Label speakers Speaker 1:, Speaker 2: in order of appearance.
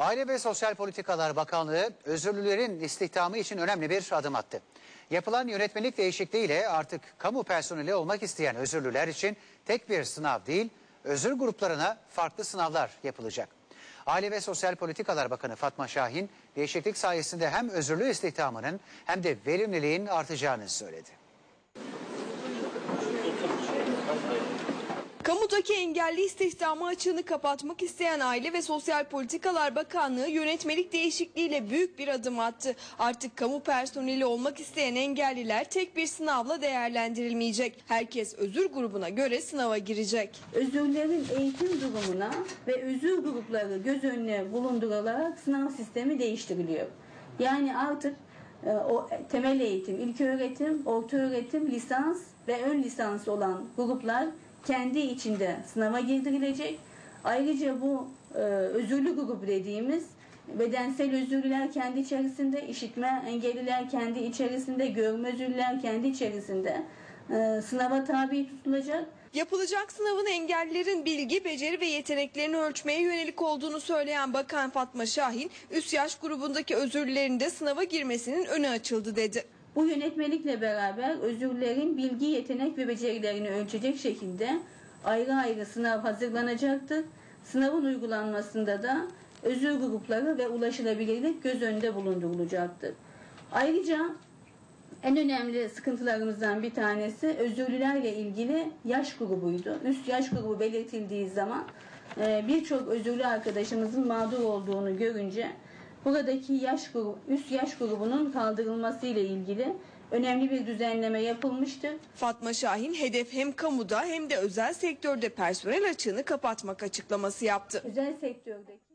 Speaker 1: Aile ve Sosyal Politikalar Bakanlığı özürlülerin istihdamı için önemli bir adım attı. Yapılan yönetmelik değişikliğiyle artık kamu personeli olmak isteyen özürlüler için tek bir sınav değil, özür gruplarına farklı sınavlar yapılacak. Aile ve Sosyal Politikalar Bakanı Fatma Şahin, değişiklik sayesinde hem özürlü istihdamının hem de verimliliğin artacağını söyledi.
Speaker 2: Kamudaki engelli istihdamı açığını kapatmak isteyen Aile ve Sosyal Politikalar Bakanlığı yönetmelik değişikliğiyle büyük bir adım attı. Artık kamu personeli olmak isteyen engelliler tek bir sınavla değerlendirilmeyecek. Herkes özür grubuna göre sınava girecek.
Speaker 3: özürlerin eğitim durumuna ve özür grupları göz önüne bulundurularak sınav sistemi değiştiriliyor. Yani artık e, o temel eğitim, ilköğretim, ortaöğretim, lisans ve ön lisans olan gruplar kendi içinde sınava girdirilecek. Ayrıca bu e, özürlü grup dediğimiz bedensel özürlüler kendi içerisinde, işitme engelliler kendi içerisinde, görme özürlüler kendi içerisinde e, sınava tabi tutulacak.
Speaker 2: Yapılacak sınavın engellilerin bilgi, beceri ve yeteneklerini ölçmeye yönelik olduğunu söyleyen Bakan Fatma Şahin, üst yaş grubundaki özürlülerin de sınava girmesinin önü açıldı dedi.
Speaker 3: Bu yönetmelikle beraber özürlerin bilgi, yetenek ve becerilerini ölçecek şekilde ayrı ayrı sınav hazırlanacaktır. Sınavın uygulanmasında da özür grupları ve ulaşılabilirlik göz önünde bulundurulacaktır. Ayrıca en önemli sıkıntılarımızdan bir tanesi özürlülerle ilgili yaş grubuydu. Üst yaş grubu belirtildiği zaman e, birçok özürlü arkadaşımızın mağdur olduğunu görünce buradaki yaş grubu, üst yaş grubunun kaldırılması ile ilgili önemli bir düzenleme yapılmıştır.
Speaker 2: Fatma Şahin hedef hem kamuda hem de özel sektörde personel açığını kapatmak açıklaması yaptı.
Speaker 3: Özel sektördeki